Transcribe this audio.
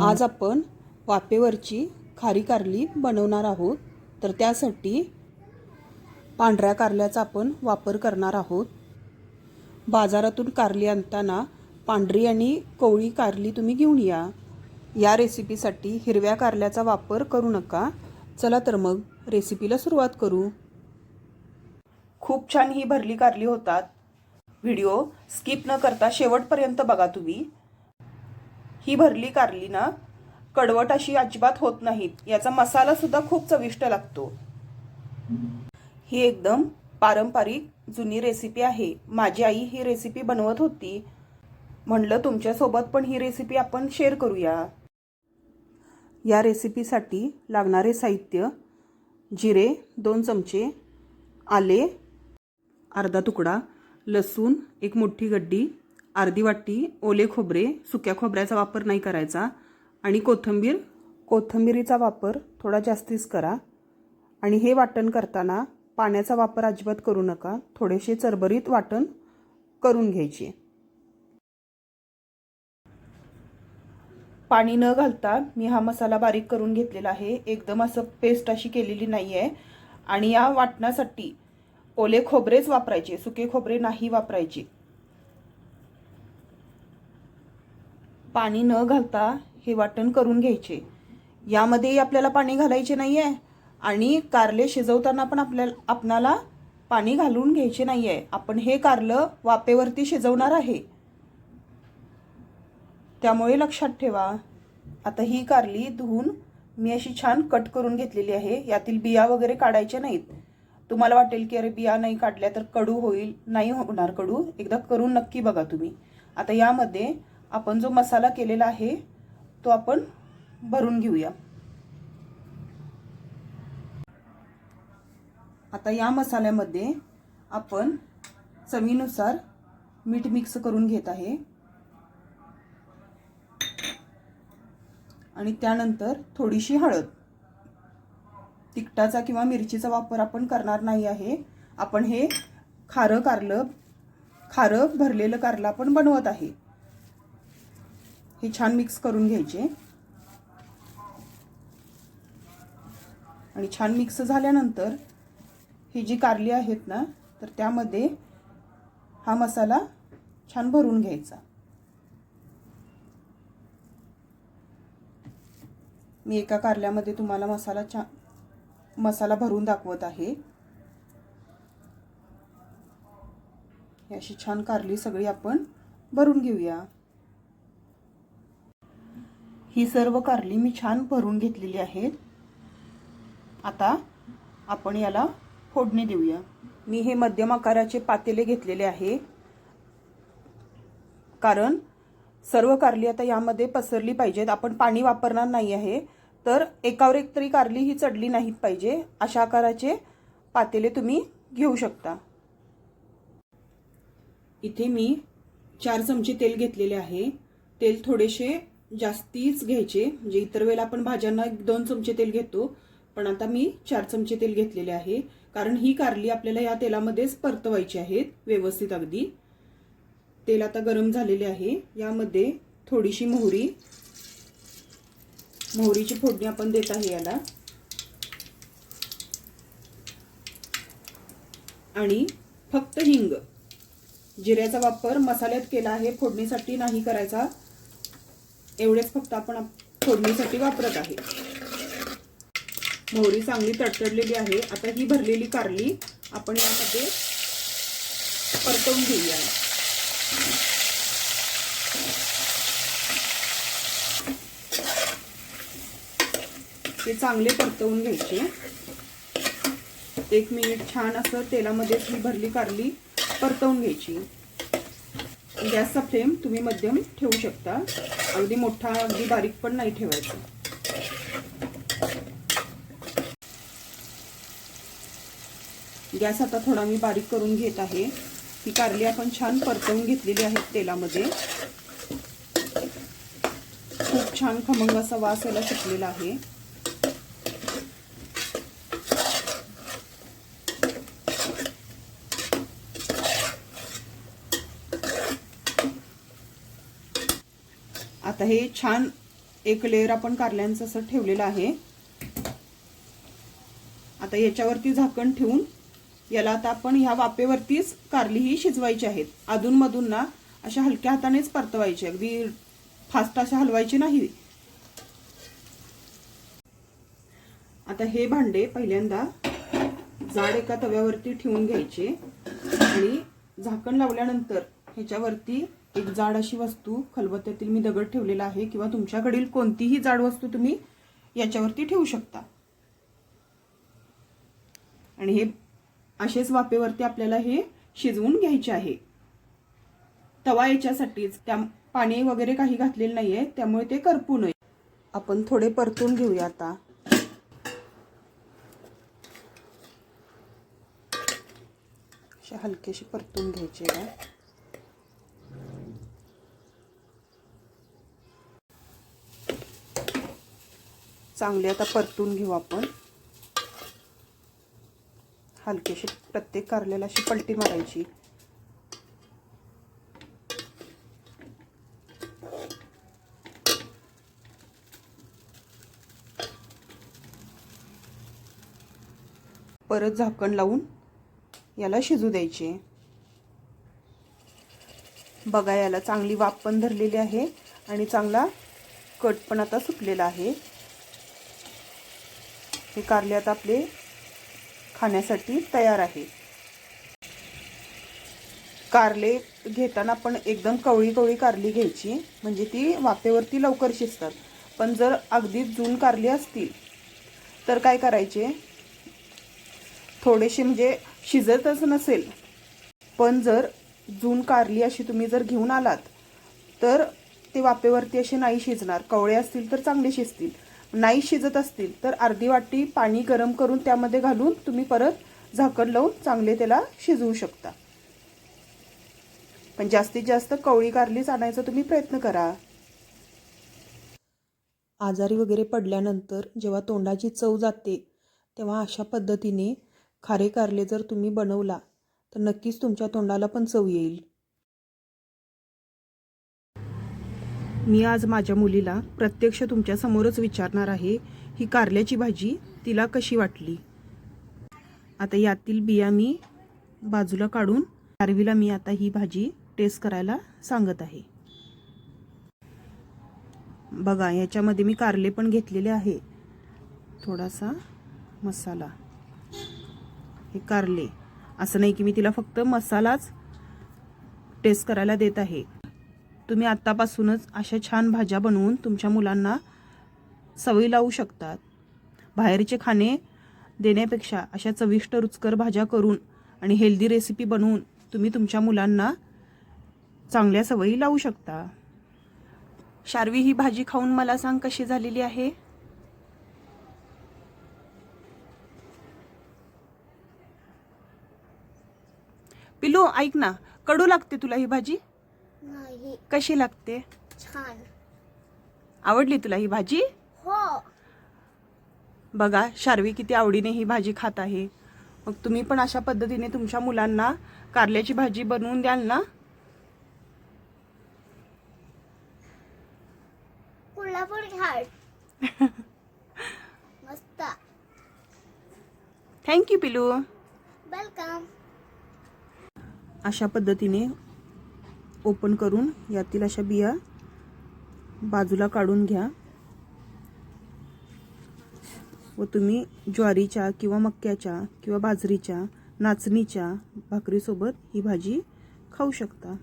आज आपण वापेवरची खारी कारली बनवणार आहोत. तर त्यासाठी पांढऱ्या कारल्याचा आपण वापर करणार आहोत. बाजारातून कारली आणताना पांढरी आणि कोवळी कारली तुम्ही घेऊन या. या रेसिपीसाठी हिरव्या कारल्याचा वापर करू नका. चला तर मग रेसिपीला सुरुवात करू. खूप छान ही भरली कारली होतात. व्हिडिओ स्किप न करता शेवटपर्यंत बघा तुम्ही. ही भरली कारली ना कडवट अशी अजिबात होत नाहीत. याचा मसाला सुद्धा खूप चविष्ट लागतो. ही एकदम पारंपरिक जुनी रेसिपी आहे. माझी आई ही रेसिपी बनवत होती. म्हणलं तुमच्यासोबत पण ही रेसिपी आपण शेअर करूया. या रेसिपीसाठी लागणारे साहित्य जिरे दोन चमचे आले अर्धा तुकडा लसूण एक मोठी गड्डी अर्धी वाटी ओले खोबरे सुक्या खोबऱ्याचा वापर नाही करायचा आणि कोथिंबीर कोथिंबिरीचा वापर थोडा जास्तीच करा. आणि हे वाटण करताना पाण्याचा वापर अजिबात करू नका. थोडेसे चरबरीत वाटण करून घ्यायचे. पाणी न घालता मी हा मसाला बारीक करून घेतलेला आहे. एकदम असं पेस्ट अशी केलेली नाही आहे आणि या वाटणासाठी ओले खोबरेच वापरायचे. सुके खोबरे नाही वापरायचे. पाणी न घालता हे वाटण करून घ्यायचे. यामध्येही आपल्याला पाणी घालायचे नाही आहे आणि कारले शिजवताना पण आपल्याला आपणाला पाणी घालून घ्यायचे नाही आहे आपण हे कारलं वाफेवरती शिजवणार आहे. त्यामुळे लक्षात ठेवा आता ही कारली धुवून मी अशी छान कट करून घेतलेली आहे. यातील बिया वगैरे काढायच्या नाहीत. तुम्हाला वाटेल की अरे बिया नाही काढल्या तर कडू होईल. नाही होणार कडू. एकदा करून नक्की बघा तुम्ही. आता यामध्ये आपण जो मसाला केलेला आहे तो आपण भरून घेऊया. आता या मसाल्यामध्ये आपण चवीनुसार मीठ मिक्स करून घेत आहे. आणि त्यानंतर थोडीशी हळद. तिखटाचा किंवा मिरचीचा वापर आपण करणार नाही आहे. आपण हे खारं कारलं खारं भरलेलं कारलं आपण बनवत आहे. हे छान मिक्स करून घ्यायचे. आणि छान मिक्स झाल्यानंतर ही जी कारली आहेत ना तर त्यामध्ये हा मसाला छान भरून घ्यायचा. मी एका कारल्यामध्ये तुम्हाला मसाला छान मसाला भरून दाखवत आहे. अशी छान कारली सगळी आपण भरून घेऊया. ही सर्व कारली मी छान भरून घेतलेली आहेत. आता आपण याला फोडणी देऊया. मी हे मध्यम आकाराचे पातेले घेतलेले आहे. कारण सर्व कारली आता यामध्ये पसरली पाहिजेत. आपण पाणी वापरणार नाही आहे. तर एकावर एक तरी कारली ही चढली नाहीत पाहिजे. अशा आकाराचे पातेले तुम्ही घेऊ शकता. इथे मी चार चमचे तेल घेतलेले आहे. तेल थोडेसे जास्तीच घ्यायचे. म्हणजे इतर वेळेला आपण भाज्यांना दोन चमचे तेल घेतो. पण आता मी चार चमचे तेल घेतलेले आहे. कारण ही कारली आपल्याला या तेलामध्येच परतवायची आहेत व्यवस्थित अगदी. तेल आता गरम झालेले आहे. यामध्ये थोडीशी मोहरी. मोहरीची फोडणी आपण देत आहे याला. आणि फक्त हिंग. जिऱ्याचा वापर मसाल्यात केला आहे फोडणीसाठी नाही करायचा. एवढेच फक्त आपण फोडणीसाठी वापरत आहे. मोहरी चांगली तडतडलेली आहे. आता ही भरलेली कारली आपण यामध्ये परतवून घेऊया. ते चांगले परतवून घ्यायचे. एक मिनिट छान असं तेलामध्ये ही भरली कारली परतवून घ्यायची. गॅसचा फ्लेम तुम्ही मध्यम ठेवू शकता. अगदी मोठा अगदी बारीक पण नाही ठेवायचा. गॅस आता थोडा मी बारीक करून घेत आहे. ही कारली आपण छान परतवून घेतलेली आहे तेलामध्ये. खूप छान खमंग असा वास याला सुटलेला आहे. आता हे छान एक लेअर आपण कारल्यांचं असं ठेवलेलं आहे. आता याच्यावरती झाकण ठेवून याला आता आपण ह्या वाफेवरतीच कारली ही शिजवायची आहेत. अधूनमधून ना अशा हलक्या हातानेच परतवायची. अगदी फास्ट अशा हलवायची नाही. आता हे भांडे पहिल्यांदा जाड एका तव्यावरती ठेवून घ्यायचे आणि झाकण लावल्यानंतर ह्याच्यावरती एक जाड अशी वस्तू खलबत्त्यातील मी दगड ठेवलेला आहे किंवा तुमच्याकडील कोणतीही जाड वस्तू तुम्ही याच्यावरती ठेवू शकता. आणि हे असेच वाफेवरती आपल्याला हे शिजवून घ्यायचे आहे. तवा याच्यासाठीच त्या पाणी वगैरे काही घातलेलं नाहीये त्यामुळे ते करपू नये. आपण थोडे परतून घेऊया आता. हलकेशी परतून घ्यायचे चांगले आता परतून घेऊ आपण. हलकेशी प्रत्येक कारल्याला अशी पलटी मारायची. परत झाकण लावून याला शिजू द्यायचे. बघा याला चांगली वाफ पण धरलेली आहे आणि चांगला कट पण आता सुटलेला आहे. हे कारले आता आपले खाण्यासाठी तयार आहे. कारले घेताना आपण एकदम कवळी कवळी कारली घ्यायची म्हणजे ती वाफेवरती लवकर शिजतात. पण जर अगदी जून कारली असतील तर काय करायचे? थोडेसे म्हणजे शिजतच नसेल पण जर जून कारली अशी तुम्ही जर घेऊन आलात तर ते वाफेवरती असे नाही शिजणार. कवळे असतील तर चांगले शिजतील. नाही शिजत असतील तर अर्धी वाटी पाणी गरम करून त्यामध्ये घालून तुम्ही परत झाकण लावून चांगले त्याला शिजवू शकता. पण जास्तीत जास्त कवळी कारलीच आणायचा तुम्ही प्रयत्न करा. आजारी वगैरे पडल्यानंतर जेव्हा तोंडाची चव जाते तेव्हा अशा पद्धतीने खारे कारले जर तुम्ही बनवला तर नक्कीच तुमच्या तोंडाला पण चव येईल. मी आज माझ्या मुलीला प्रत्यक्ष तुमच्या समोरच विचारणार आहे ही कारल्याची भाजी तिला कशी वाटली? आता यातील बिया मी बाजूला काढून कारवीला मी आता ही भाजी टेस्ट करायला सांगत आहे. बघा याच्यामध्ये मी कारले पण घेतलेले आहे. थोडासा मसाला. हे कारले. असं नाही की मी तिला फक्त मसालाच टेस्ट करायला देत आहे. तुम्ही आत्तापासूनच अशा छान भाज्या बनवून तुमच्या मुलांना सवयी लावू शकतात. बाहेरचे खाणे देण्यापेक्षा अशा चविष्ट रुचकर भाज्या करून आणि हेल्दी रेसिपी बनवून तुम्ही तुमच्या मुलांना चांगल्या सवयी लावू शकता. शार्वी ही भाजी खाऊन मला सांग कशी झालेली आहे? पिलू ऐक ना कडू लागते तुला ही भाजी? कशी लागते? छान. आवडली तुला ही भाजी? हो. बघा शार्वी किती आवडीने ही भाजी खात आहे. मग तुम्ही पण अशा पद्धतीने तुमच्या मुलांना कारल्याची भाजी बनवून द्याल ना? कोल्हापूर घाट मस्त. थँक्यू पिलू. वेलकम अशा पद्धतीने ओपन करून यातील अशा बिया बाजूला काढून घ्या. व तुम्ही ज्वारीच्या किंवा मक्याच्या किंवा बाजरीच्या नाचणीच्या भाकरीसोबत ही भाजी खाऊ शकता.